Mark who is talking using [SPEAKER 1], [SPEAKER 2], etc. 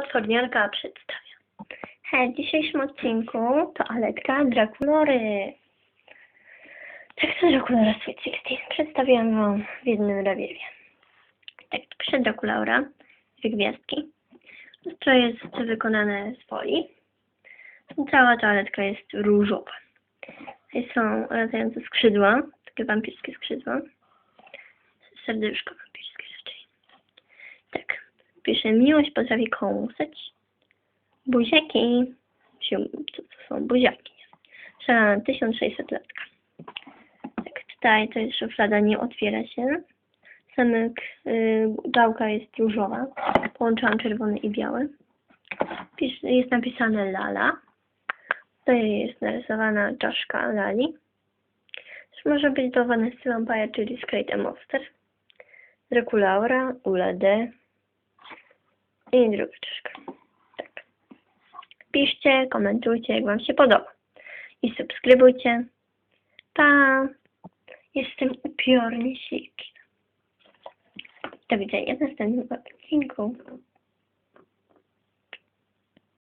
[SPEAKER 1] Potworniarka przedstawia. Hej, w dzisiejszym odcinku toaletka Drakulory. Tak to Drakulora Sweet 16 przedstawiam wam w jednym rewiewie. Tak, to pisze Drakulaura, dwie gwiazdki. To jest wykonane z folii. Cała toaletka jest różowa. Tutaj są latające skrzydła, takie wampirskie skrzydła. Serduszko wampirskie. Pisze, miłość potrafi kąsać. Buziaki. Co to są buziaki? Szalana 1600 latka. Tak, tutaj to jest szuflada, nie otwiera się. Samek, y, gałka jest różowa. Połączyłam czerwony i biały. Pisz, jest napisane Lala. Tutaj jest narysowana czaszka Lali. Może być dowany z Vampire, czyli Skate Monster. Draculaura, Ula D. I druga czaszka. Tak. Piszcie, komentujcie, jak Wam się podoba. I subskrybujcie. Pa! Jestem upiornie śliczna. Do widzenia w następnym odcinku.